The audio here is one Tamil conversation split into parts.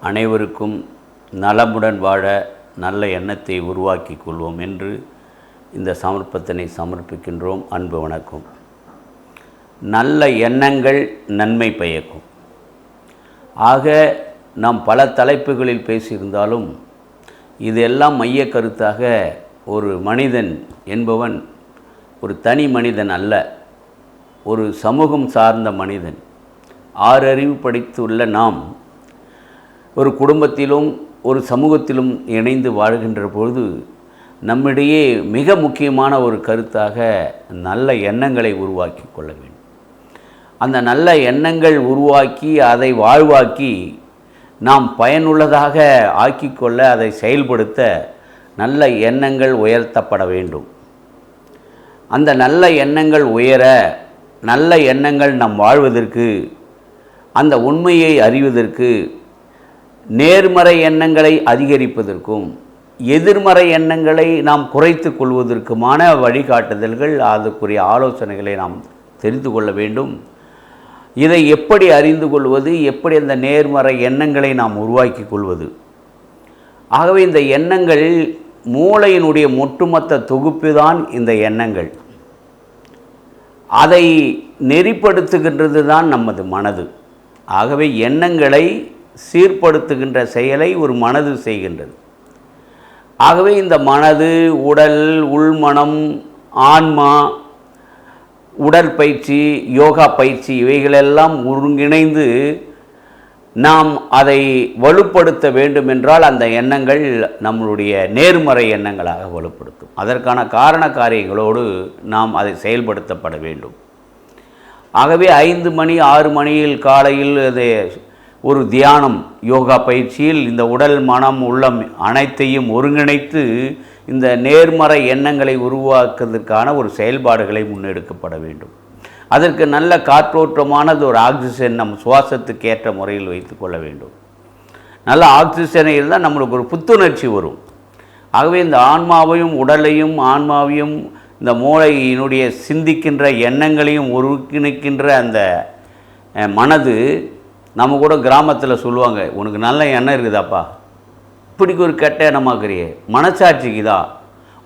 அனைவருக்கும் நலமுடன் வாழ நல்ல எண்ணத்தை உருவாக்கி கொள்வோம் என்று இந்த சமர்ப்பத்தினை சமர்ப்பிக்கின்றோம். அன்பு வணக்கம். நல்ல எண்ணங்கள் நன்மை பயக்கும். ஆக நாம் பல தலைப்புகளில் பேசியிருந்தாலும் இதெல்லாம் மைய கருத்தாக ஒரு மனிதன் என்பவன் ஒரு தனி மனிதன் அல்ல ஒரு சமூகம் சார்ந்த மனிதன். ஆறறிவு படித்துள்ள நாம் ஒரு குடும்பத்திலும் ஒரு சமூகத்திலும் இணைந்து வாழ்கின்ற பொழுது நம்மிடையே மிக முக்கியமான ஒரு கருத்தாக நல்ல எண்ணங்களை உருவாக்கி கொள்ள வேண்டும். அந்த நல்ல எண்ணங்கள் உருவாக்கி அதை வாழ்வாக்கி நாம் பயனுள்ளதாக ஆக்கிக்கொள்ள அதை செயல்படுத்த நல்ல எண்ணங்கள் உயர்த்தப்பட வேண்டும். அந்த நல்ல எண்ணங்கள் உயர நல்ல எண்ணங்கள் நம் வாழ்வதற்கு அந்த உண்மையை அறிவதற்கு நேர்மறை எண்ணங்களை அதிகரிப்பதற்கும் எதிர்மறை எண்ணங்களை நாம் குறைத்து கொள்வதற்குமான வழிகாட்டுதல்கள் அதுக்குரிய ஆலோசனைகளை நாம் தெரிந்து கொள்ள வேண்டும். இதை எப்படி அறிந்து கொள்வது எப்படி அந்த நேர்மறை எண்ணங்களை நாம் உருவாக்கி கொள்வது? ஆகவே இந்த எண்ணங்கள் மூளையினுடைய ஒட்டுமொத்த தொகுப்பு தான் இந்த எண்ணங்கள். அதை நெறிப்படுத்துகின்றது தான் நமது மனது. ஆகவே எண்ணங்களை சீர்படுத்துகின்ற செயலை ஒரு மனது செய்கின்றது. ஆகவே இந்த மனது உடல் உள்மனம் ஆன்மா உடற்பயிற்சி யோகா பயிற்சி இவைகளெல்லாம் ஒருங்கிணைந்து நாம் அதை வலுப்படுத்த வேண்டும் என்றால் அந்த எண்ணங்கள் நம்மளுடைய நேர்மறை எண்ணங்களாக வலுப்படுத்தும். அதற்கான காரண காரியங்களோடு நாம் அதை செயல்படுத்தப்பட வேண்டும். ஆகவே ஐந்து மணி ஆறு மணியில் காலையில் அது ஒரு தியானம் யோகா பயிற்சியில் இந்த உடல் மனம் உள்ளம் அனைத்தையும் ஒருங்கிணைத்து இந்த நேர்மறை எண்ணங்களை உருவாக்குவதற்கான ஒரு செயல்பாடுகளை முன்னெடுக்கப்பட வேண்டும். அதற்கு நல்ல காற்றோட்டமானது ஒரு ஆக்சிஜன் நம் சுவாசத்துக்கு ஏற்ற முறையில் வைத்துக்கொள்ள வேண்டும். நல்ல ஆக்சிஜனை இருந்தால் நம்மளுக்கு ஒரு புத்துணர்ச்சி வரும். ஆகவே இந்த ஆன்மாவையும் உடலையும் ஆன்மாவையும் இந்த மூளையினுடைய சிந்திக்கின்ற எண்ணங்களையும் ஒருங்கிணைக்கின்ற அந்த மனது நம்ம கூட கிராமத்தில் சொல்லுவாங்க உனக்கு நல்ல எண்ணம் இருக்குதாப்பா? இப்படிக்கு ஒரு கெட்ட எண்ணமாக்குறியே மனசாட்சிக்குதா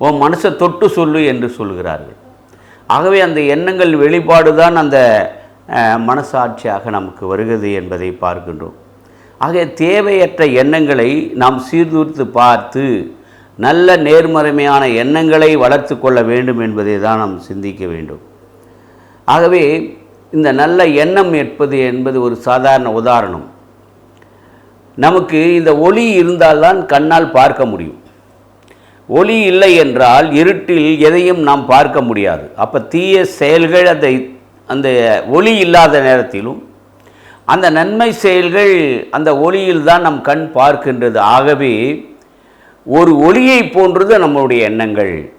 உன் மனசை தொட்டு சொல்லு என்று சொல்கிறார்கள். ஆகவே அந்த எண்ணங்கள் வெளிப்பாடு தான் அந்த மனசாட்சியாக நமக்கு வருகிறது என்பதை பார்க்கின்றோம். ஆக தேவையற்ற எண்ணங்களை நாம் சீர்தூர்த்து பார்த்து நல்ல நேர்மறைமையான எண்ணங்களை வளர்த்து கொள்ள வேண்டும் என்பதை தான் நாம் சிந்திக்க வேண்டும். ஆகவே இந்த நல்ல எண்ணம் என்பது என்பது ஒரு சாதாரண உதாரணம். நமக்கு இந்த ஒளி இருந்தால்தான் கண்ணால் பார்க்க முடியும். ஒளி இல்லை என்றால் இருட்டில் எதையும் நாம் பார்க்க முடியாது. அப்போ தீய செயல்கள் அந்த அந்த ஒளி இல்லாத நேரத்திலும் அந்த நன்மை செயல்கள் அந்த ஒளியில் தான் நம் கண் பார்க்கின்றது. ஆகவே ஒரு ஒளியை போன்றது நம்மளுடைய எண்ணங்கள்.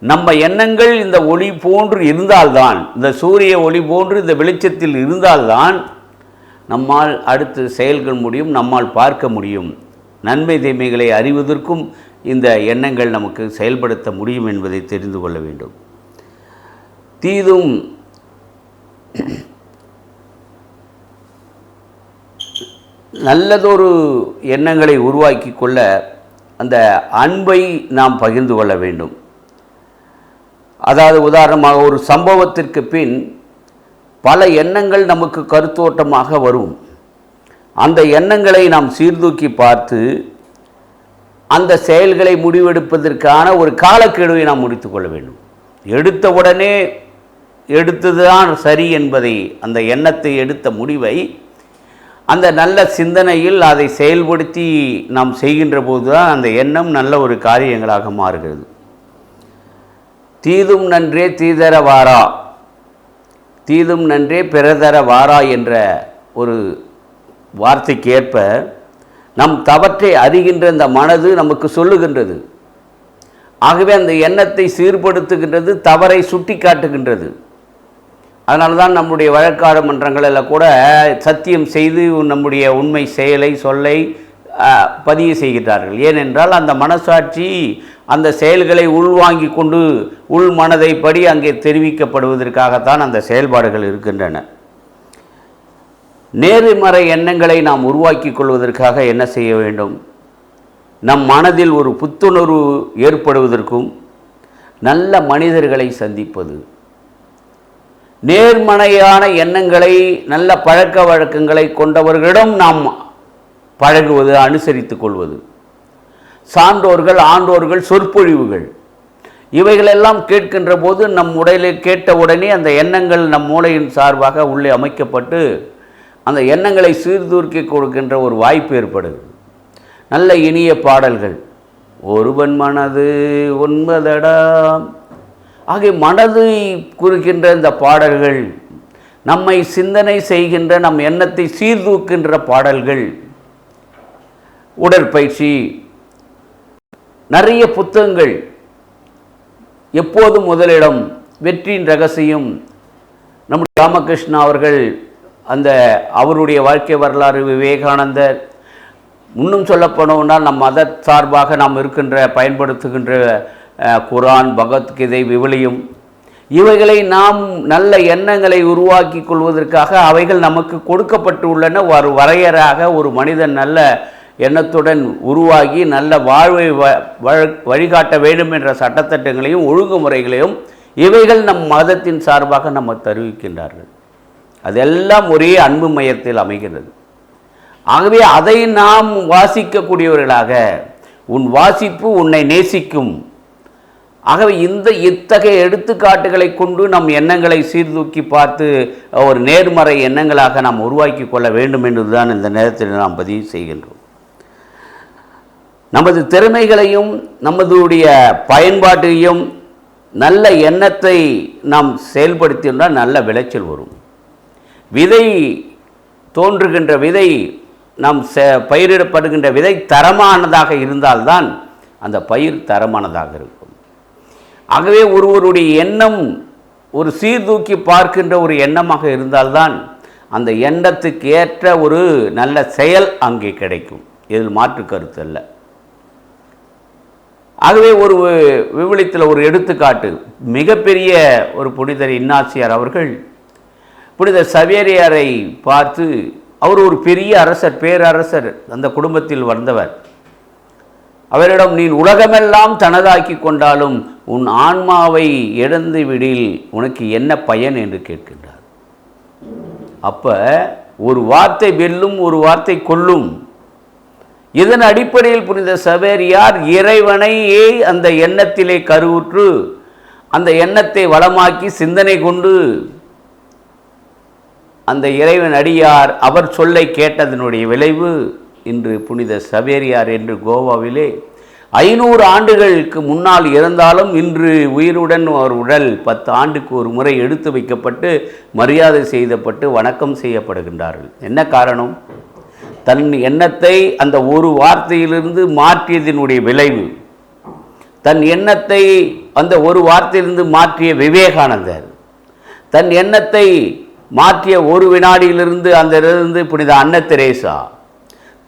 நம்ம எண்ணங்கள் இந்த ஒளி போன்று இருந்தால்தான் இந்த சூரிய ஒளி போன்று இந்த வெளிச்சத்தில் இருந்தால்தான் நம்மால் அடுத்து செயல்கள் முடியும் நம்மால் பார்க்க முடியும். நன்மை தீமைகளை அறிவதற்கும் இந்த எண்ணங்கள் நமக்கு செயல்படுத்த முடியும் என்பதை தெரிந்து கொள்ள வேண்டும். தீதும் நல்லதொரு எண்ணங்களை உருவாக்கி கொள்ள அந்த அன்பை நாம் பகிர்ந்து கொள்ள வேண்டும். அதாவது உதாரணமாக ஒரு சம்பவத்திற்கு பின் பல எண்ணங்கள் நமக்கு கருத்தோட்டமாக வரும். அந்த எண்ணங்களை நாம் சீர்தூக்கி பார்த்து அந்த செயல்களை முடிவெடுப்பதற்கான ஒரு காலக்கெடுவை நாம் முடித்து கொள்ள வேண்டும். எடுத்த உடனே எடுத்ததுதான் சரி என்பதை அந்த எண்ணத்தை எடுத்த முடிவை அந்த நல்ல சிந்தனையில் அதை செயல்படுத்தி நாம் செய்கின்ற போது தான் அந்த எண்ணம் நல்ல ஒரு காரியங்களாக மாறுகிறது. தீதும் நன்றே தீதர வாரா. தீதும் நன்றே பிறதர வாரா என்ற ஒரு வார்த்தைக்கேற்ப நம் தவற்றை அறிகின்ற இந்த மனது நமக்கு சொல்லுகின்றது. ஆகவே அந்த எண்ணத்தை சீர்படுத்துகின்றது தவறை சுட்டி காட்டுகின்றது அதனால தான் நம்முடைய வழக்காடு மன்றங்களில் கூட சத்தியம் செய்து நம்முடைய உண்மை செயலை சொல்லை பதிவு செய்கிறார்கள் ஏனென்றால் அந்த மனசாட்சி அந்த செயல்களை உள்வாங்கி கொண்டு உள் மனதைப்படி அங்கே தெரிவிக்கப்படுவதற்காகத்தான் அந்த செயல்பாடுகள் இருக்கின்றன. நேர்மறை எண்ணங்களை நாம் உருவாக்கி கொள்வதற்காக என்ன செய்ய வேண்டும்? நம் மனதில் ஒரு புத்துணர்வு ஏற்படுவதற்கும் நல்ல மனிதர்களை சந்திப்பது. நேர்மனையான எண்ணங்களை நல்ல பழக்க வழக்கங்களை கொண்டவர்களிடம் நாம் பழகுவது அனுசரித்து கொள்வது. சான்றோர்கள் ஆண்டோர்கள் சொற்பொழிவுகள். இவைகளெல்லாம் கேட்கின்ற போது நம் உடலில் கேட்ட உடனே அந்த எண்ணங்கள் நம் மூளையின் சார்பாக உள்ளே அமைக்கப்பட்டு அந்த எண்ணங்களை சீர்தூக்கி கொடுக்கின்ற ஒரு வாய்ப்பு ஏற்படுது. நல்ல இனிய பாடல்கள். ஒருவன் மனது ஒன்பதடா ஆகிய மனதை குறிக்கின்ற இந்த பாடல்கள் நம்மை சிந்தனை செய்கின்ற நம் எண்ணத்தை சீர்தூக்கின்ற பாடல்கள் உடற்பயிற்சி நிறைய புத்தகங்கள் எப்போதும் முதலிடம் வெற்றியின் ரகசியம். நம்முடைய ராமகிருஷ்ணா அவர்கள் அந்த அவருடைய வாழ்க்கை வரலாறு விவேகானந்தர் இன்னும் சொல்லப்போனோம்னால் நம் மத சார்பாக நாம் இருக்கின்ற பயன்படுத்துகின்ற குரான் பகவத்கீதை விவிலியம். இவைகளை நாம் நல்ல எண்ணங்களை உருவாக்கி கொள்வதற்காக அவைகள் நமக்கு கொடுக்கப்பட்டு உள்ளன. ஒரு வரையறாக ஒரு மனிதன் நல்ல எண்ணத்துடன் உருவாகி நல்ல வாழ்வை வ- வழ- வழிகாட்ட வேண்டும் என்ற சட்டத்திட்டங்களையும் ஒழுங்குமுறைகளையும் இவைகள் நம் மதத்தின் சார்பாக நம்ம தெரிவிக்கின்றார்கள். அதெல்லாம் ஒரே அன்பு மையத்தில் அமைகிறது. ஆகவே அதை நாம் வாசிக்கக்கூடியவர்களாக உன் வாசிப்பு உன்னை நேசிக்கும். ஆகவே இந்த இத்தகைய எடுத்துக்காட்டுகளை கொண்டு நம் எண்ணங்களை சீர்தூக்கி பார்த்து ஒரு நேர்மறை எண்ணங்களாக நாம் உருவாக்கி கொள்ள வேண்டும் என்றுதான் இந்த நேரத்தில் நாம் பதிவு செய்கின்றோம். நமது திறமைகளையும் நமதுடைய பயன்பாட்டையும் நல்ல எண்ணத்தை நாம் செயல்படுத்தினால் நல்ல விளைச்சல் வரும். விதை தோன்றுகின்ற விதை நாம் செ- பயிரிடப்படுகின்ற விதை தரமானதாக இருந்தால்தான் அந்த பயிர் தரமானதாக இருக்கும். ஆகவே ஒருவருடைய எண்ணம் ஒரு சீர்தூக்கி பார்க்கின்ற ஒரு எண்ணமாக இருந்தால்தான் அந்த எண்ணத்துக்கு ஏற்ற ஒரு நல்ல செயல் அங்கே கிடைக்கும். இதில் மாற்று கருத்து அல்ல. ஆகவே ஒரு விவிலியத்தில் ஒரு எடுத்துக்காட்டு. மிகப்பெரிய ஒரு புனிதர் இன்னாசியார் அவர்கள் புனித சவேரியாரை பார்த்து அவர் ஒரு பெரிய அரசர் பேரரசர் அந்த குடும்பத்தில் வந்தவர். அவரிடம் நீ உலகமெல்லாம் தனதாக்கி கொண்டாலும் உன் ஆன்மாவை இழந்து விடில் உனக்கு என்ன பயன் என்று கேட்கின்றார். அப்ப ஒரு வார்த்தை வெல்லும் ஒரு வார்த்தை கொல்லும். இதன் அடிப்படையில் புரிந்த சவேரியார் இறைவனையே அந்த எண்ணத்திலே கருவுற்று அந்த எண்ணத்தை வளமாக்கி சிந்தனை கொண்டு அந்த இறைவன் அடியார் அவர் சொல்லை கேட்டதனுடைய விளைவு இன்று புனித சவேரியார் என்று கோவாவிலே ஐநூறு ஆண்டுகளுக்கு முன்னால் இருந்தாலும் இன்று உயிருடன் ஒரு உடல் பத்து ஆண்டுக்கு ஒரு முறை எடுத்து வைக்கப்பட்டு மரியாதை செய்தப்பட்டு வணக்கம் செய்யப்படுகின்றார்கள். என்ன காரணம்? தன் எண்ணத்தை அந்த ஒரு வார்த்தையிலிருந்து மாற்றியதனுடைய விளைவு. தன் எண்ணத்தை அந்த ஒரு வார்த்தையிலிருந்து மாற்றிய விவேகானந்தர். தன் எண்ணத்தை மாற்றிய ஒரு வினாடியிலிருந்து அந்த இருந்து புனித அன்ன தெரேசா.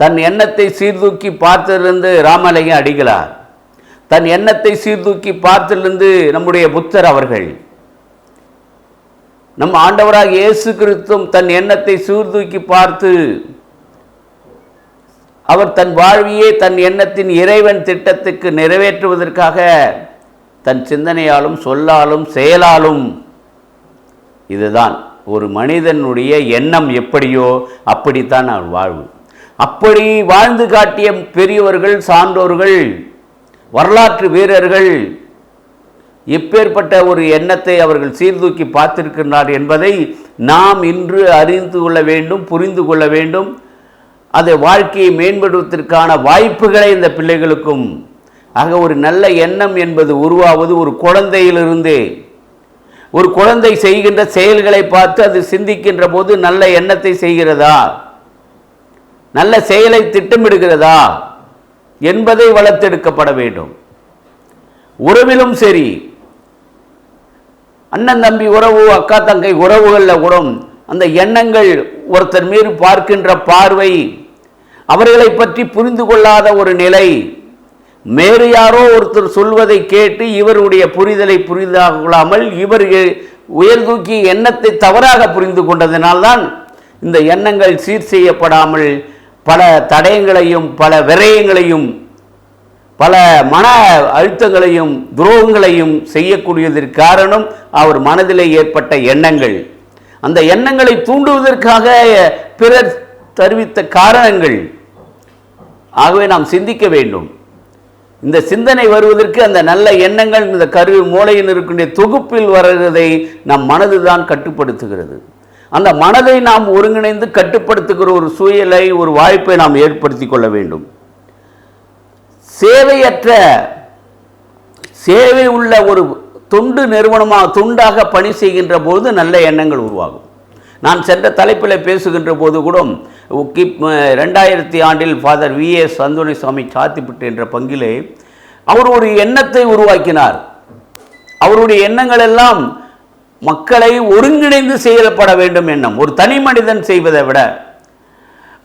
தன் எண்ணத்தை சீர்தூக்கி பார்த்ததிலிருந்து ராமலிங்க அடிகளார். தன் எண்ணத்தை சீர்தூக்கி பார்த்ததிலிருந்து நம்முடைய புத்தர் அவர்கள். நம் ஆண்டவராக இயேசு கிறிஸ்தும் தன் எண்ணத்தை சீர்தூக்கி பார்த்து அவர் தன் வாழ்வியே தன் எண்ணத்தின் இறைவன் திட்டத்துக்கு நிறைவேற்றுவதற்காக தன் சிந்தனையாலும் சொல்லாலும் செயலாலும் இதுதான் ஒரு மனிதனுடைய எண்ணம் எப்படியோ அப்படித்தான் அவன் வாழ்வு. அப்படி வாழ்ந்து காட்டிய பெரியவர்கள் சான்றோர்கள் வரலாற்று வீரர்கள் எப்பேற்பட்ட ஒரு எண்ணத்தை அவர்கள் சீர்தூக்கி பார்த்திருக்கின்றார் என்பதை நாம் இன்று அறிந்து கொள்ள வேண்டும் புரிந்து கொள்ள வேண்டும். அதை வாழ்க்கையை மேம்படுவதற்கான வாய்ப்புகளை இந்த பிள்ளைகளுக்கும் ஆக ஒரு நல்ல எண்ணம் என்பது உருவாவது ஒரு குழந்தையிலிருந்தே. ஒரு குழந்தை செய்கின்ற செயல்களை பார்த்து அது சிந்திக்கின்ற போது நல்ல எண்ணத்தை செய்கிறதா? நல்ல செயலை திட்டமிடுகிறதா என்பதை வளர்த்தெடுக்கப்பட வேண்டும். உறவிலும் சரி. அண்ணன் தம்பி உறவு அக்கா தங்கை உறவுகளில் கூட அந்த எண்ணங்கள் ஒருத்தர் மீது பார்க்கின்ற பார்வை அவர்களை பற்றி புரிந்து கொள்ளாத ஒரு நிலை. வேறு யாரோ ஒருத்தர் சொல்வதை கேட்டு இவருடைய புரிதலை புரிதாக கொள்ளாமல் இவர் எ- உயர் தூக்கி எண்ணத்தை தவறாக புரிந்து கொண்டதினால்தான் இந்த எண்ணங்கள் சீர் செய்யப்படாமல் பல தடயங்களையும் பல விரயங்களையும் பல மன அழுத்தங்களையும் துரோகங்களையும் செய்யக்கூடியதற்கு காரணம் அவர் மனதிலே ஏற்பட்ட எண்ணங்கள். அந்த எண்ணங்களை தூண்டுவதற்காக பிறர் தெரிவித்த காரணங்கள். ஆகவே நாம் சிந்திக்க வேண்டும். இந்த சிந்தனை வருவதற்கு அந்த நல்ல எண்ணங்கள் இந்த கரு மூளையில் இருக்கின்ற தொகுப்பில் வருவதை நம் மனதுதான் கட்டுப்படுத்துகிறது. அந்த மனதை நாம் ஒருங்கிணைந்து கட்டுப்படுத்துகிற ஒரு சூழலை ஒரு வாய்ப்பை நாம் ஏற்படுத்தி கொள்ள வேண்டும். சேவையற்ற சேவை உள்ள ஒரு தொண்டு நிறுவனமாக துண்டாக பணி செய்கின்ற போது நல்ல எண்ணங்கள் உருவாகும். நான் சென்ற தலைப்பில் பேசுகின்ற போது கூட கிப் ரெண்டாயிரத்தி ஆண்டில் father V. S. Santhoni Swami சாத்திப்பிட்டு என்ற பங்கிலே அவர் ஒரு எண்ணத்தை உருவாக்கினார். அவருடைய எண்ணங்கள் எல்லாம் மக்களை ஒருங்கிணைந்து செயல்பட வேண்டும் எண்ணம் ஒரு தனி மனிதன் செய்வதை விட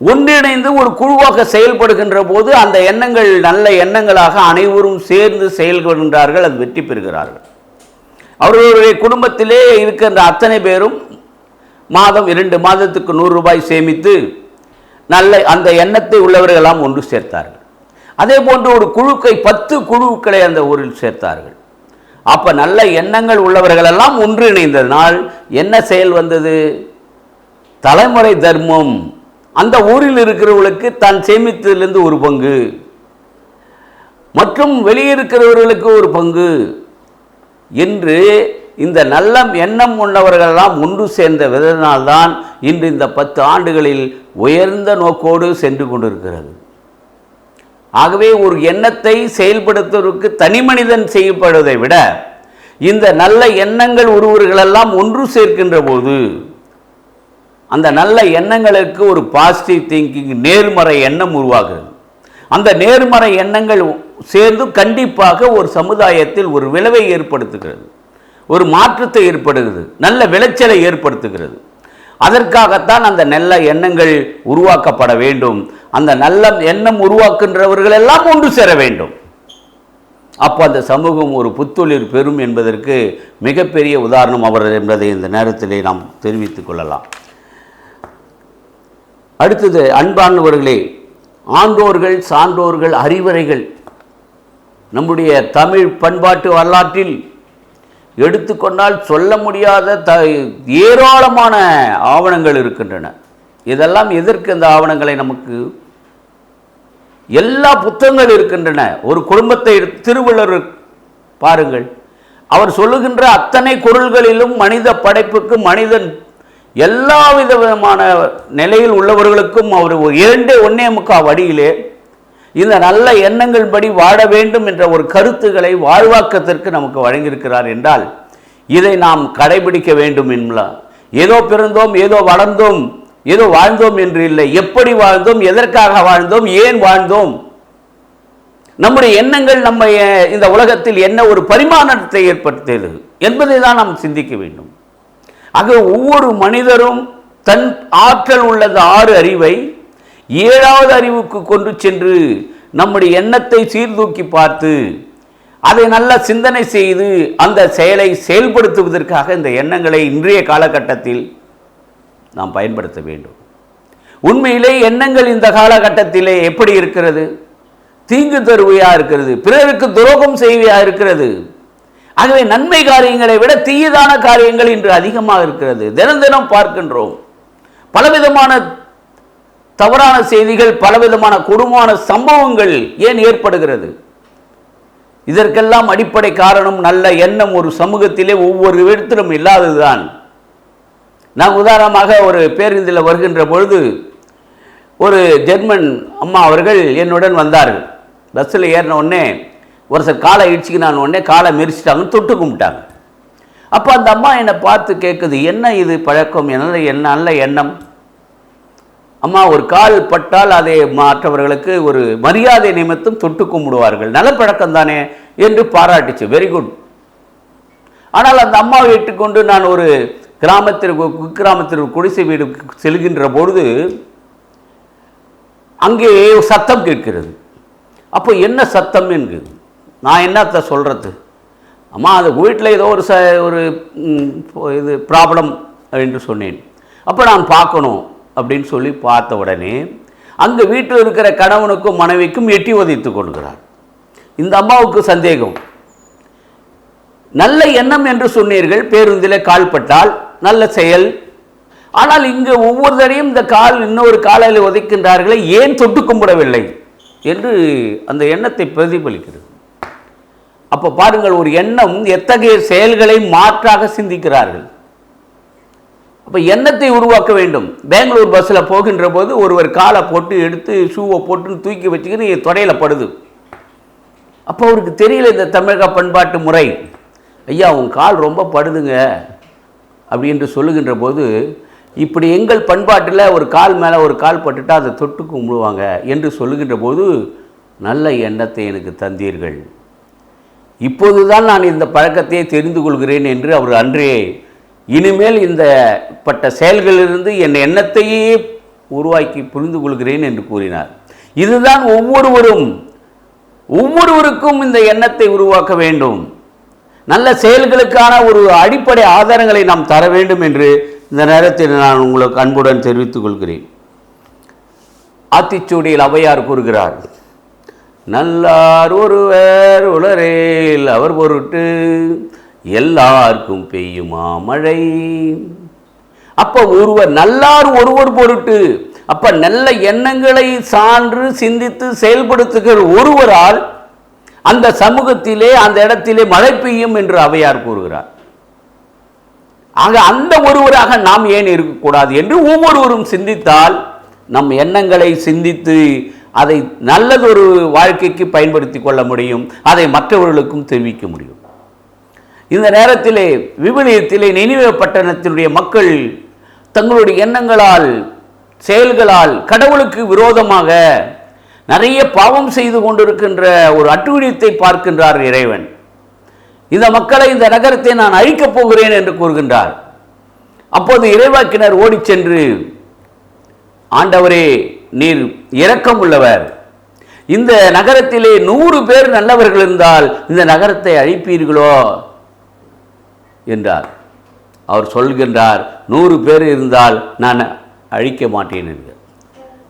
ஒன்றிணைந்து ஒரு குழுவாக செயல்படுகின்ற போது அந்த எண்ணங்கள் நல்ல எண்ணங்களாக அனைவரும் சேர்ந்து செயல்படுகின்றார்கள் அது வெற்றி பெறுகிறார்கள். அவர்களுடைய குடும்பத்திலே இருக்கின்ற அத்தனை பேரும் மாதம் இரண்டு மாதத்துக்கு நூறு ரூபாய் சேமித்து நல்ல அந்த எண்ணத்தை உள்ளவர்களெல்லாம் ஒன்று சேர்த்தார்கள். அதே போன்று ஒரு குழுக்கை பத்து குழுக்களை அந்த ஊரில் சேர்த்தார்கள். அப்ப நல்ல எண்ணங்கள் உள்ளவர்களெல்லாம் ஒன்றிணைந்ததனால் என்ன செயல் வந்தது? தலைமுறை தர்மம். அந்த ஊரில் இருக்கிறவர்களுக்கு தான் சேமித்ததிலிருந்து ஒரு பங்கு. மற்றும் வெளியே இருக்கிறவர்களுக்கு ஒரு பங்கு. என்று இந்த நல்ல எண்ணம் உள்ளவர்களெல்லாம் ஒன்று சேர்ந்த விதத்தினால்தான் இன்று இந்த பத்து ஆண்டுகளில் உயர்ந்த நோக்கோடு சென்று கொண்டிருக்கிறது. ஆகவே ஒரு எண்ணத்தை செயல்படுத்துவதற்கு தனி மனிதன் செய்யப்படுவதை விட இந்த நல்ல எண்ணங்கள் ஒருவர்களெல்லாம் ஒன்று சேர்க்கின்ற போது அந்த நல்ல எண்ணங்களுக்கு ஒரு பாசிட்டிவ் திங்கிங் நேர்மறை எண்ணம் உருவாகிறது. அந்த நேர்மறை எண்ணங்கள் சேர்ந்து கண்டிப்பாக ஒரு சமுதாயத்தில் ஒரு விளைவை ஏற்படுத்துகிறது. ஒரு மாற்றத்தை ஏற்படுகிறது. நல்ல விளைச்சலை ஏற்படுத்துகிறது. அதற்காகத்தான் அந்த நல்ல எண்ணங்கள் உருவாக்கப்பட வேண்டும். அந்த நல்ல எண்ணம் உருவாக்குகின்றவர்கள் எல்லாம் ஒன்று சேர வேண்டும். அப்போ அந்த சமூகம் ஒரு புத்துளிர் பெறும் என்பதற்கு மிகப்பெரிய உதாரணம் அவர் என்பதை இந்த நேரத்திலே நாம் தெரிவித்துக் கொள்ளலாம். அடுத்தது அன்பானவர்களே ஆண்டோர்கள் சான்றோர்கள் அறிவுரைகள் நம்முடைய தமிழ் பண்பாட்டு வரலாற்றில் எடுத்துக்கொண்டால் சொல்ல முடியாத த ஏராளமான ஆவணங்கள் இருக்கின்றன. இதெல்லாம் எதற்கு இந்த ஆவணங்களை நமக்கு? எல்லா புத்தகங்கள் இருக்கின்றன. ஒரு குடும்பத்தை திருவள்ளுவர் பாருங்கள். அவர் சொல்லுகின்ற அத்தனை குரல்களிலும் மனித படைப்புக்கு மனிதன் எல்லா விதமான நிலையில் உள்ளவர்களுக்கும் அவர் இரண்டே ஒன்னே முக்கா வடியிலே இந்த நல்ல எண்ணங்கள் படி வாழ வேண்டும் என்ற ஒரு கருத்துக்களை வாழ்வாக்கத்திற்கு நமக்கு வழங்கியிருக்கிறார் என்றால் இதை நாம் கடைபிடிக்க வேண்டும் என்பா ஏதோ பிறந்தோம் ஏதோ வளர்ந்தோம் ஏதோ வாழ்ந்தோம் என்று இல்லை. எப்படி வாழ்ந்தோம் எதற்காக வாழ்ந்தோம் ஏன் வாழ்ந்தோம்? நம்முடைய எண்ணங்கள் நம்ம இந்த உலகத்தில் என்ன ஒரு பரிமாணத்தை ஏற்படுத்தியது என்பதை தான் நாம் சிந்திக்க வேண்டும். ஆக ஒவ்வொரு மனிதரும் தன் ஆற்றல் உள்ளது ஆறு அறிவை ஏழாவது அறிவுக்கு கொண்டு சென்று நம்முடைய எண்ணத்தை சீர்தூக்கி பார்த்து அதை நல்ல சிந்தனை செய்து அந்த செயலை செயல்படுத்துவதற்காக இந்த எண்ணங்களை இன்றைய காலகட்டத்தில் நாம் பயன்படுத்த வேண்டும். உண்மையிலே எண்ணங்கள் இந்த காலகட்டத்திலே எப்படி இருக்கிறது? தீங்கு தருவையாக இருக்கிறது? பிறருக்கு துரோகம் செய்வையாக இருக்கிறது? ஆகவே நன்மை காரியங்களை விட தீயதான காரியங்கள் இன்று அதிகமாக இருக்கிறது. தினம் தினம் பார்க்கின்றோம். பலவிதமான தவறான செய்திகள் பலவிதமான கொடுமான சம்பவங்கள் ஏன் ஏற்படுகிறது? இதற்கெல்லாம் அடிப்படை காரணம் நல்ல எண்ணம் ஒரு சமூகத்திலே ஒவ்வொரு இடத்திலும் இல்லாததுதான். நான் உதாரணமாக ஒரு பேருந்தில் வருகின்ற பொழுது ஒரு ஜெர்மன் அம்மா அவர்கள் என்னுடன் வந்தார்கள். பஸ்ஸில் ஏறின உடனே ஒரு சார் காலை இடிச்சுக்கினான் உடனே காலை மெரிச்சிட்டாங்க தொட்டு கும்பிட்டாங்க. அப்போ அந்த அம்மா என்னை பார்த்து கேட்குது என்ன இது பழக்கம்? என்ன நல்ல எண்ணம்? அம்மா ஒரு கால் பட்டால் அதை மற்றவர்களுக்கு ஒரு மரியாதை நிமித்தம் தொட்டு கும்பிடுவார்கள். நல்ல பழக்கம் தானே என்று பாராட்டுச்சு. வெரி குட் ஆனால் அந்த அம்மாவை இட்டுக்கொண்டு நான் ஒரு கிராமத்திற்கு குக்கிராமத்திற்கு குடிசை வீடு செல்கின்ற பொழுது அங்கே சத்தம் கேட்கிறது. அப்போ என்ன சத்தம் என்குது நான் என்னத்தை சொல்கிறது அம்மா அந்த வீட்டில் ஏதோ ஒரு ச ஒரு இது ப்ராப்ளம் என்று சொன்னேன். அப்போ நான் பார்க்கணும். அப்படின்னு சொல்லி பார்த்த உடனே அங்கே வீட்டில் இருக்கிற கணவனுக்கும் மனைவிக்கும் எட்டி உதைத்து கொள்கிறார். இந்த அம்மாவுக்கு சந்தேகம். நல்ல எண்ணம் என்று சொன்னீர்கள் பேருந்தில் கால்பட்டால் நல்ல செயல். ஆனால் இங்கு ஒவ்வொரு தடையும் இந்த கால் இன்னொரு காலையில் உதைக்கின்றார்களே ஏன் தொட்டு கும்பிடவில்லை என்று அந்த எண்ணத்தை பிரதிபலிக்கிறது. அப்போ பாருங்கள் ஒரு எண்ணம் எத்தகைய செயல்களை மாற்றாக சிந்திக்கிறார்கள். அப்போ எண்ணத்தை உருவாக்க வேண்டும். பெங்களூர் பஸ்ஸில் போகின்ற போது ஒருவர் காலை போட்டு எடுத்து ஷூவை போட்டுன்னு தூக்கி வச்சுக்கிட்டு தொடையில் படுது. அப்போ அவருக்கு தெரியல இந்த தமிழக பண்பாட்டு முறை. ஐயா உன் கால் ரொம்ப படுதுங்க. அப்படி என்று சொல்லுகின்ற போது இப்படி எங்கள் பண்பாட்டில் ஒரு கால் மேலே ஒரு கால் பட்டுட்டா அதை தொட்டு கும்பிடுவாங்க என்று சொல்லுகின்ற போது நல்ல எண்ணத்தை எனக்கு தந்தீர்கள். இப்போதுதான் நான் இந்த பழக்கத்தையே தெரிந்து கொள்கிறேன் என்று அவர் அன்றே இனிமேல் இந்த பட்ட செயல்களிலிருந்து என் எண்ணத்தையே உருவாக்கி புரிந்து கொள்கிறேன் என்று கூறினார். இதுதான் ஒவ்வொருவரும் ஒவ்வொருவருக்கும் இந்த எண்ணத்தை உருவாக்க வேண்டும். நல்ல செயல்களுக்கான ஒரு அடிப்படை ஆதாரங்களை நாம் தர வேண்டும் என்று இந்த நேரத்தில் நான் உங்களுக்கு அன்புடன் தெரிவித்துக் கொள்கிறேன். ஆத்திச்சூடியில் அவையார் கூறுகிறார் நல்லார் ஒருவர் உளரேல் அவர் பொருட்டு எல்லாருக்கும் பெய்யுமா மழை? அப்போ ஒருவர் நல்லார் ஒருவர் பொருட்டு அப்ப நல்ல எண்ணங்களை சான்று சிந்தித்து செயல்படுத்துகிற ஒருவரால் அந்த சமூகத்திலே அந்த இடத்திலே மழை பெய்யும் என்று அவையார் கூறுகிறார். ஆக அந்த ஒருவராக நாம் ஏன் இருக்கக்கூடாது என்று ஒவ்வொருவரும் சிந்தித்தால் நம் எண்ணங்களை சிந்தித்து அதை நல்லதொரு வாழ்க்கைக்கு பயன்படுத்தி கொள்ள முடியும் அதை மற்றவர்களுக்கும் தெரிவிக்க முடியும். இந்த நேரத்திலே விவிலியத்திலே நினைவு பட்டணத்தினுடைய மக்கள் தங்களுடைய எண்ணங்களால் செயல்களால் கடவுளுக்கு விரோதமாக நிறைய பாவம் செய்து கொண்டிருக்கின்ற ஒரு அட்டுவிடியத்தை பார்க்கின்றார் இறைவன். இந்த மக்களை இந்த நகரத்தை நான் அழிக்கப் போகிறேன் என்று கூறுகின்றார். அப்போது இறைவாக்கினர் ஓடி சென்று ஆண்டவரே நீர் இரக்கம் உள்ளவர். இந்த நகரத்திலே நூறு பேர் நல்லவர்கள் இருந்தால் இந்த நகரத்தை அழிப்பீர்களோ? என்றார். அவர் சொல்கின்றார் நூறு பேர் இருந்தால் நான் அழிக்க மாட்டேன் என்று.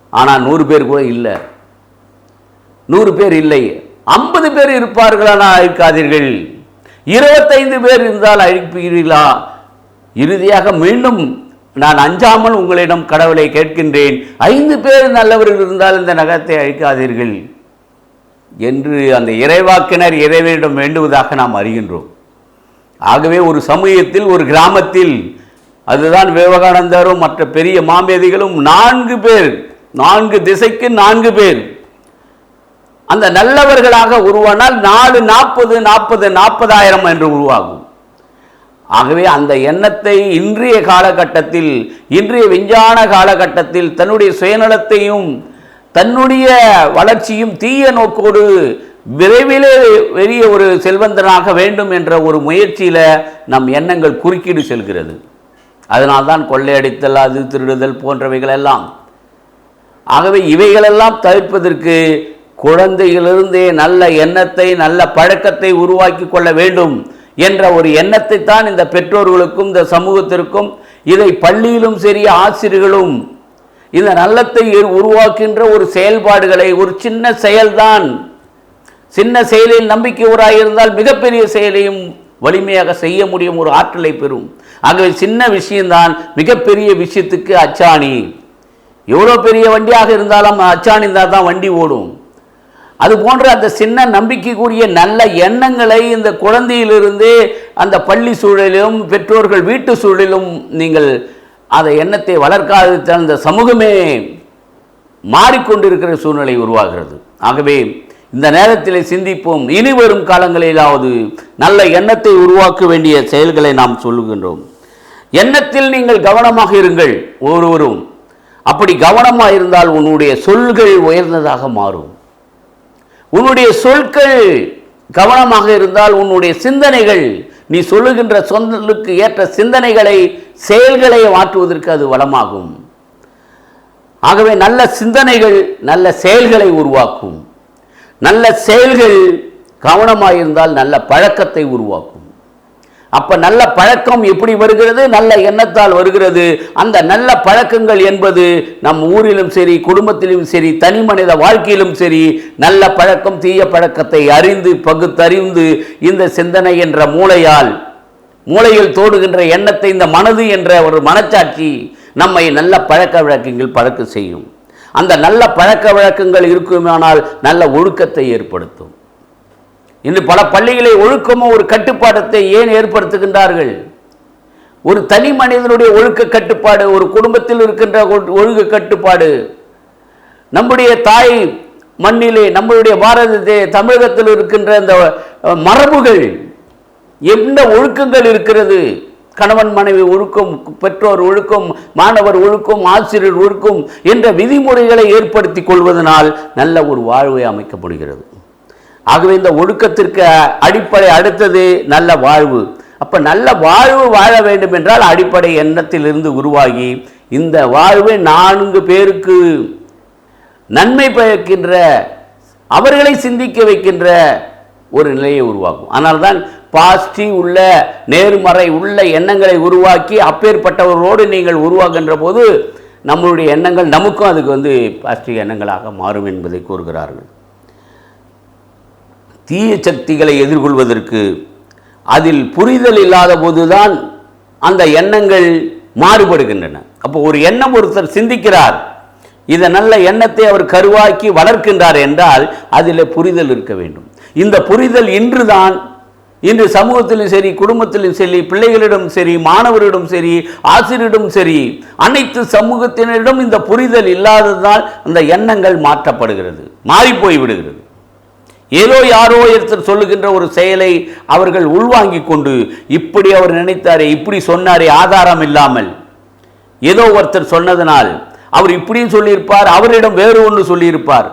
ஆனால் நூறு பேர் கூட இல்லை. நூறு பேர் இல்லை. ஐம்பது பேர் இருப்பார்களானால் அழிக்காதீர்கள். இருபத்தைந்து பேர் இருந்தால் அழிப்பீர்களா? இறுதியாக மீண்டும் நான் அஞ்சாமல் உங்களிடம் கடவுளை கேட்கின்றேன். ஐந்து பேர் நல்லவர்கள் இருந்தால் இந்த நகரத்தை அழிக்காதீர்கள் என்று அந்த இறைவாக்கினர் இறைவனிடம் வேண்டுவதாக நாம் அறிகின்றோம். ஆகவே ஒரு சமூகத்தில் ஒரு கிராமத்தில் அதுதான் விவேகானந்தரும் மற்ற பெரிய மாமேதிகளும் நான்கு பேர் நான்கு திசைக்கு நான்கு பேர். அந்த நல்லவர்களாக உருவானால் நாலு நாற்பது நாற்பது நாற்பதாயிரம் என்று உருவாகும். ஆகவே அந்த எண்ணத்தை இன்றைய காலகட்டத்தில் இன்றைய விஞ்ஞான காலகட்டத்தில் தன்னுடைய சுயநலத்தையும் தன்னுடைய வளர்ச்சியும் தீய நோக்கோடு விரைவிலே பெரிய ஒரு செல்வந்தனாக வேண்டும் என்ற ஒரு முயற்சியில் நம் எண்ணங்கள் குறுக்கீடு செல்கிறது. அதனால்தான் கொள்ளையடித்தல் அது திருடுதல் போன்றவைகள் எல்லாம் ஆகவே இவைகளெல்லாம் தவிர்ப்பதற்கு குழந்தையிலிருந்தே நல்ல எண்ணத்தை நல்ல பழக்கத்தை உருவாக்கி கொள்ள வேண்டும் என்ற ஒரு எண்ணத்தை தான் இந்த பெற்றோர்களுக்கும் இந்த சமூகத்திற்கும் இதை பள்ளியிலும் சரி ஆசிரியர்களும் இந்த நல்லத்தை உருவாக்கின்ற ஒரு செயல்பாடுகளை ஒரு சின்ன செயல்தான். சின்ன செயலில் நம்பிக்கை இருந்தால் மிகப்பெரிய செயலையும் வலிமையாக செய்ய முடியும் ஒரு ஆற்றலை பெறும். ஆகவே சின்ன விஷயம்தான் மிகப்பெரிய விஷயத்துக்கு அச்சாணி. எவ்வளோ பெரிய வண்டியாக இருந்தாலும் அச்சாணி இருந்தால் தான் வண்டி ஓடும். அது போன்ற அந்த சின்ன நம்பிக்கைக்குரிய நல்ல எண்ணங்களை இந்த குழந்தையிலிருந்தே அந்த பள்ளி சூழலிலும் பெற்றோர்கள் வீட்டு சூழலிலும் நீங்கள் அந்த எண்ணத்தை வளர்க்காத அந்த சமூகமே மாறிக்கொண்டிருக்கிற சூழ்நிலை உருவாகிறது. ஆகவே இந்த நேரத்தில் சிந்திப்போம். இனி வரும் காலங்களிலாவது நல்ல எண்ணத்தை உருவாக்க வேண்டிய செயல்களை நாம் சொல்லுகின்றோம். எண்ணத்தில் நீங்கள் கவனமாக இருங்கள் ஒருவரும். அப்படி கவனமாக இருந்தால் உன்னுடைய சொல்கள் உயர்ந்ததாக மாறும். உன்னுடைய சொற்கள் கவனமாக இருந்தால் உன்னுடைய சிந்தனைகள் நீ சொல்லுகின்ற சொல்லுக்கு ஏற்ற சிந்தனைகளை செயல்களை மாற்றுவதற்கு அது வளமாகும். ஆகவே நல்ல சிந்தனைகள் நல்ல செயல்களை உருவாக்கும். நல்ல செயல்கள் கவனமாக இருந்தால் நல்ல பழக்கத்தை உருவாக்கும். அப்ப நல்ல பழக்கம் எப்படி வருகிறது? நல்ல எண்ணத்தால் வருகிறது. அந்த நல்ல பழக்கங்கள் என்பது நம் ஊரிலும் சரி குடும்பத்திலும் சரி தனி மனித வாழ்க்கையிலும் சரி நல்ல பழக்கம் தீய பழக்கத்தை அறிந்து பகுத்தறிந்து இந்த சிந்தனை என்ற மூளையால் மூளையில் தோடுகின்ற எண்ணத்தை இந்த மனது என்ற ஒரு மனச்சாட்சி நம்மை நல்ல பழக்க வழக்கங்கள் பழக்க செய்யும். அந்த நல்ல பழக்க வழக்கங்கள் இருக்குமானால் நல்ல ஒழுக்கத்தை ஏற்படுத்தும். இன்று பல பள்ளிகளை ஒழுக்கமும் ஒரு கட்டுப்பாடத்தை ஏன் ஏற்படுத்துகின்றார்கள்? ஒரு தனி மனிதனுடைய ஒழுக்க கட்டுப்பாடு ஒரு குடும்பத்தில் இருக்கின்ற ஒழு- ஒழுக்க கட்டுப்பாடு. நம்முடைய தாய் மண்ணிலே நம்மளுடைய பாரதத்தை தமிழகத்தில் இருக்கின்ற இந்த மரபுகள் எந்த ஒழுக்கங்கள் இருக்கிறது? கணவன் மனைவி ஒழுக்கம் பெற்றோர் ஒழுக்கம் மாணவர் ஒழுக்கம் ஆசிரியர் ஒழுக்கம் என்ற விதிமுறைகளை ஏற்படுத்தி கொள்வதனால் நல்ல ஒரு வாழ்வை அமைக்கப்படுகிறது. ஆகவே இந்த ஒழுக்கத்திற்கு அடிப்படை அடுத்தது நல்ல வாழ்வு. அப்போ நல்ல வாழ்வு வாழ வேண்டும் என்றால் அடிப்படை எண்ணத்திலிருந்து உருவாகி இந்த வாழ்வு நான்கு பேருக்கு நன்மை பயக்கின்ற அவர்களை சிந்திக்க வைக்கின்ற ஒரு நிலையை உருவாகும் ஆனால் தான் பாசிட்டிவ் உள்ள நேர்மறை உள்ள எண்ணங்களை உருவாக்கி அப்பேற்பட்டவர்களோடு நீங்கள் உருவாகின்ற போது நம்மளுடைய எண்ணங்கள் நமக்கும் அதுக்கு வந்து பாசிட்டிவ் எண்ணங்களாக மாறும் என்பதை கூறுகிறார்கள். தீய சக்திகளை எதிர்கொள்வதற்கு அதில் புரிதல் இல்லாத போதுதான் அந்த எண்ணங்கள் மாறுபடுகின்றன. அப்போ ஒரு எண்ணம் ஒருத்தர் சிந்திக்கிறார் இந்த நல்ல எண்ணத்தை அவர் கருவாக்கி வளர்க்கின்றார் என்றால் அதில் புரிதல் இருக்க வேண்டும். இந்த புரிதல் இன்றுதான் இன்று சமூகத்திலும் சரி குடும்பத்திலும் சரி பிள்ளைகளிடம் சரி மாணவரிடம் சரி ஆசிரியரிடம் சரி அனைத்து சமூகத்தினரிடம் இந்த புரிதல் இல்லாததால் அந்த எண்ணங்கள் மாற்றப்படுகிறது மாறிப்போய் விடுகிறது ஏதோ யாரோ ஒருத்தர் சொல்லுகின்ற ஒரு செயலை அவர்கள் உள்வாங்கிக் கொண்டு இப்படி அவர் நினைத்தாரே இப்படி சொன்னாரே ஆதாரம் இல்லாமல். ஏதோ ஒருத்தர் சொன்னதனால் அவர் இப்படியும் சொல்லியிருப்பார் அவரிடம் வேறு ஒன்று சொல்லியிருப்பார்.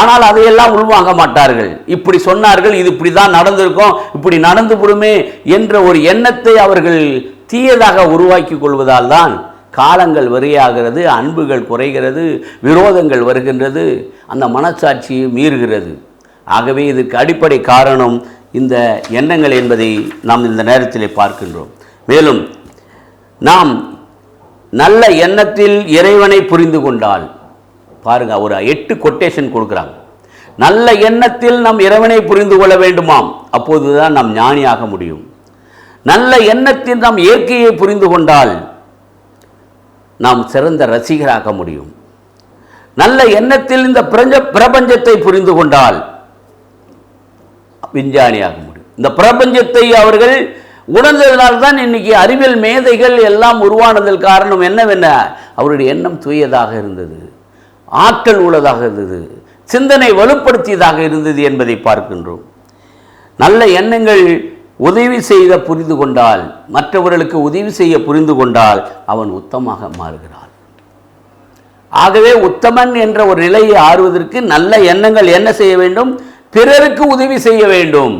ஆனால் அதையெல்லாம் உள்வாங்க மாட்டார்கள். இப்படி சொன்னார்கள் இது இப்படி தான் நடந்திருக்கும் இப்படி நடந்து விடுமே என்ற ஒரு எண்ணத்தை அவர்கள் தீயதாக உருவாக்கி கொள்வதால் தான் காலங்கள் வரியாகிறது அன்புகள் குறைகிறது விரோதங்கள் வருகின்றது அந்த மனசாட்சி மீறுகிறது. ஆகவே இதற்கு அடிப்படை காரணம் இந்த எண்ணங்கள் என்பதை நாம் இந்த நேரத்தில் பார்க்கின்றோம். மேலும் நாம் நல்ல எண்ணத்தில் இறைவனை புரிந்து கொண்டால் பாருங்க ஒரு எட்டு கொட்டேஷன் கொடுக்குறாங்க. நல்ல எண்ணத்தில் நம் இறைவனை புரிந்து கொள்ள வேண்டுமாம். அப்போதுதான் நாம் ஞானியாக முடியும். நல்ல எண்ணத்தில் நாம் இயற்கையை புரிந்து கொண்டால் நாம் சிறந்த ரசிகராக முடியும். நல்ல எண்ணத்தில் இந்த பிரஞ்ச பிரபஞ்சத்தை புரிந்து கொண்டால் விஞ்ஞானியாக முடியும். இந்த பிரபஞ்சத்தை அவர்கள் உணர்ந்ததனால்தான் இன்னைக்கு அறிவியல் மேதைகள் எல்லாம் உருவானதல் காரணம் என்னவென்ன? அவருடைய எண்ணம் தூயதாக இருந்தது. ஆற்றல் உள்ளதாக இருந்தது. சிந்தனை வலுப்படுத்தியதாக இருந்தது என்பதை பார்க்கின்றோம். நல்ல எண்ணங்கள் உதவி செய்த புரிந்து கொண்டால் மற்றவர்களுக்கு உதவி செய்ய புரிந்து கொண்டால் அவன் உத்தமாக மாறுகிறான். ஆகவே உத்தமன் என்ற ஒரு நிலையை ஆறுவதற்கு நல்ல எண்ணங்கள் என்ன செய்ய வேண்டும்? பிறருக்கு உதவி செய்ய வேண்டும்.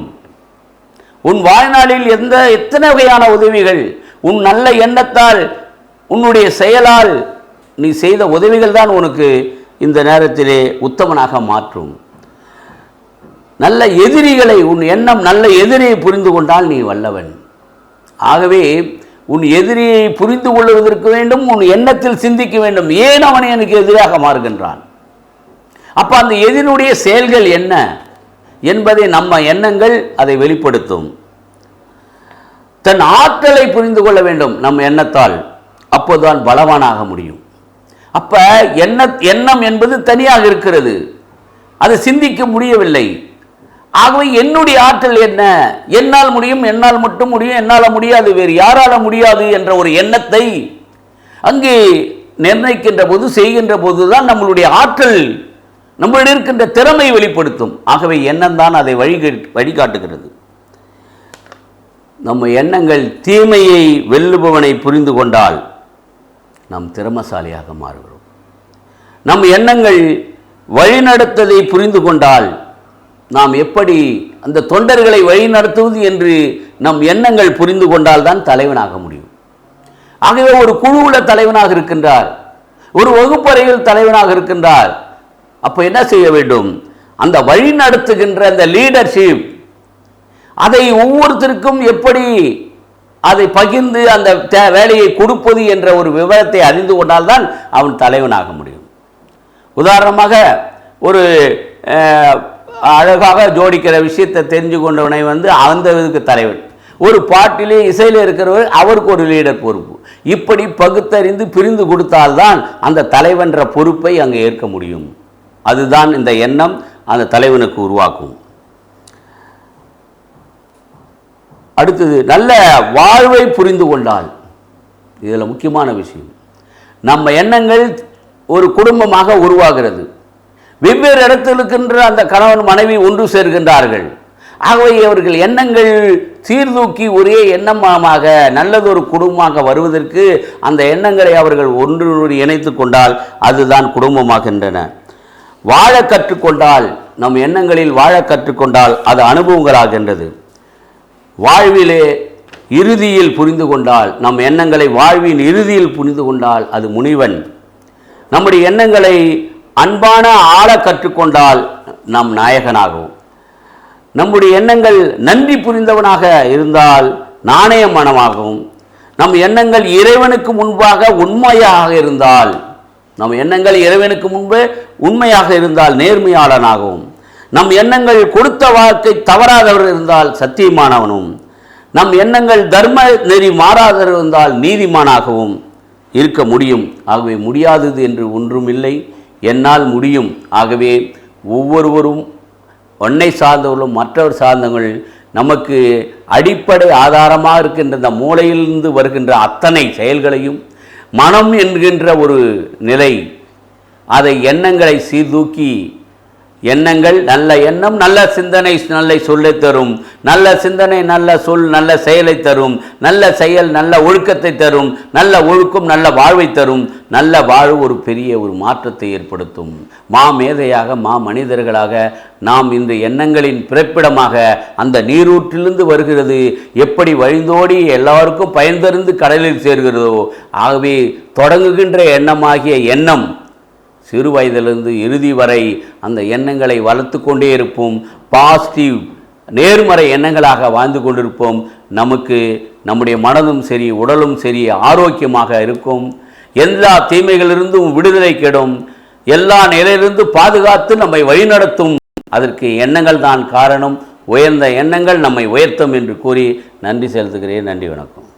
உன் வாழ்நாளில் எந்த எத்தனை வகையான உதவிகள்? உன் நல்ல எண்ணத்தால் உன்னுடைய செயலால் நீ செய்த உதவிகள் தான் உனக்கு இந்த நேரத்திலே உத்தமனாக மாற்றும். நல்ல எதிரிகளை உன் எண்ணம் நல்ல எதிரியை புரிந்து கொண்டால் நீ வல்லவன். ஆகவே உன் எதிரியை புரிந்து கொள்வதற்கு வேண்டும் உன் எண்ணத்தில் சிந்திக்க வேண்டும். ஏன் அவனை எனக்கு எதிராக மாறுகின்றான்? அப்போ அந்த எதிரினுடைய செயல்கள் என்ன? என்பதை நம்ம எண்ணங்கள் அதை வெளிப்படுத்தும். தன் ஆற்றலை புரிந்து கொள்ள வேண்டும் நம் எண்ணத்தால். அப்போதுதான் பலவானாக முடியும். அப்ப எண்ண எண்ணம் என்பது தனியாக இருக்கிறது. அது சிந்திக்க முடியவில்லை. ஆகவே என்னுடைய ஆற்றல் என்ன? என்னால் முடியும் என்னால் மட்டும் முடியும் என்னால் முடியாது வேறு யாரால முடியாது என்ற ஒரு எண்ணத்தை அங்கே நிர்ணயிக்கின்ற போது செய்கின்ற போது தான் நம்மளுடைய ஆற்றல் நம்மளிடம் இருக்கின்ற திறமை வெளிப்படுத்தும். ஆகவே எண்ணம் தான் அதை வழி வழிகாட்டுகிறது. நம்ம எண்ணங்கள் தீமையை வெல்லுபவனை புரிந்து கொண்டால் நாம் திறமசாலியாக மாறுகிறோம். நம் எண்ணங்கள் வழிநடத்ததை புரிந்து கொண்டால் நாம் எப்படி அந்த தொண்டர்களை வழிநடத்துவது என்று நம் எண்ணங்கள் புரிந்து கொண்டால் தான் தலைவனாக முடியும். ஆகவே ஒரு குழுவில் தலைவனாக இருக்கின்றார் ஒரு வகுப்பறையில் தலைவனாக இருக்கின்றார் அப்போ என்ன செய்ய வேண்டும்? அந்த வழி நடத்துகின்ற அந்த லீடர்ஷிப் அதை ஒவ்வொருத்தருக்கும் எப்படி அதை பகிர்ந்து அந்த தே- வேலையை கொடுப்பது என்ற ஒரு விவரத்தை அறிந்து கொண்டால்தான் அவன் தலைவனாக முடியும். உதாரணமாக ஒரு அழகாக ஜோடிக்கிற விஷயத்தை தெரிஞ்சு கொண்டவனை வந்து அந்த இதுக்கு தலைவன். ஒரு பாட்டிலே இசையில் இருக்கிறவர் அவருக்கு ஒரு லீடர் பொறுப்பு. இப்படி பகுத்தறிந்து பிரிந்து கொடுத்தால்தான் அந்த தலைவன்ற பொறுப்பை அங்கே ஏற்க முடியும். அதுதான் இந்த எண்ணம் அந்த தலைவனுக்கு உருவாக்கும். அடுத்தது நல்ல வாழ்வை புரிந்து கொண்டால். இதில் முக்கியமான விஷயம். நம்ம எண்ணங்கள் ஒரு குடும்பமாக உருவாகிறது. வெவ்வேறு இடத்தில் இருக்கின்ற அந்த கணவன் மனைவி ஒன்று சேர்கின்றார்கள். ஆகவே அவர்கள் எண்ணங்கள் சீர்தூக்கி ஒரே எண்ணமாக நல்லதொரு குடும்பமாக வருவதற்கு அந்த எண்ணங்களை அவர்கள் ஒன்று இணைத்து கொண்டால் அதுதான் குடும்பமாகின்றன. வாழ கற்றுக்கொண்டால் நம் எண்ணங்களில் வாழ கற்றுக்கொண்டால் அது அனுபவங்களாகின்றது. வாழ்விலே இறுதியில் புரிந்து கொண்டால் நம் எண்ணங்களை வாழ்வின் இறுதியில் புரிந்து கொண்டால் அது முனிவன். நம்முடைய எண்ணங்களை அன்பான ஆழ கற்றுக்கொண்டால் நம் நாயகனாகவும். நம்முடைய எண்ணங்கள் நன்றி புரிந்தவனாக இருந்தால் நாணய மனமாகவும். நம் எண்ணங்கள் இறைவனுக்கு முன்பாக உண்மையாக இருந்தால் நம் எண்ணங்கள் இறைவனுக்கு முன்பு உண்மையாக இருந்தால் நேர்மையாளனாகவும். நம் எண்ணங்கள் கொடுத்த வாக்கை தவறாதவர் இருந்தால் சத்தியமானவனும் நம் எண்ணங்கள் தர்ம நெறி மாறாதவர் இருந்தால் நீதிமானாகவும் இருக்க முடியும். ஆகவே முடியாதது என்று ஒன்றும் இல்லை என்னால் முடியும். ஆகவே ஒவ்வொருவரும் ஒன்னை சார்ந்தவர்களும் மற்றவர் சார்ந்தவர்கள் நமக்கு அடிப்படை ஆதாரமாக இருக்கின்ற இந்த மூளையிலிருந்து வருகின்ற அத்தனை செயல்களையும் மனம் என்கின்ற ஒரு நிலை அதை எண்ணங்களை சீர்தூக்கி எண்ணங்கள் நல்ல எண்ணம் நல்ல சிந்தனை நல்ல சொல்லை தரும். நல்ல சிந்தனை நல்ல சொல் நல்ல செயலை தரும். நல்ல செயல் நல்ல ஒழுக்கத்தை தரும். நல்ல ஒழுக்கம் நல்ல வாழ்வை தரும். நல்ல வாழ்வு ஒரு பெரிய ஒரு மாற்றத்தை ஏற்படுத்தும். மா மேதையாக மா மனிதர்களாக நாம் இந்த எண்ணங்களின் பிறப்பிடமாக அந்த நீரூற்றிலிருந்து வருகிறது. எப்படி வழிந்தோடி எல்லாருக்கும் பயன்தருந்து கடலில் சேர்கிறதோ ஆகவே தொடங்குகின்ற எண்ணமாகிய எண்ணம் சிறு வயதிலிருந்து இறுதி வரை அந்த எண்ணங்களை வளர்த்து கொண்டே இருப்போம். பாசிட்டிவ் நேர்மறை எண்ணங்களாக வாழ்ந்து கொண்டிருப்போம். நமக்கு நம்முடைய மனதும் சரி உடலும் சரி ஆரோக்கியமாக இருக்கும். எல்லா தீமைகளிலிருந்தும் விடுதலை கெடும். எல்லா நிலையிலிருந்து பாதுகாத்து நம்மை வழிநடத்தும். அதற்கு எண்ணங்கள் தான் காரணம். உயர்ந்த எண்ணங்கள் நம்மை உயர்த்தும் என்று கூறி நன்றி செலுத்துகிறேன். நன்றி வணக்கம்.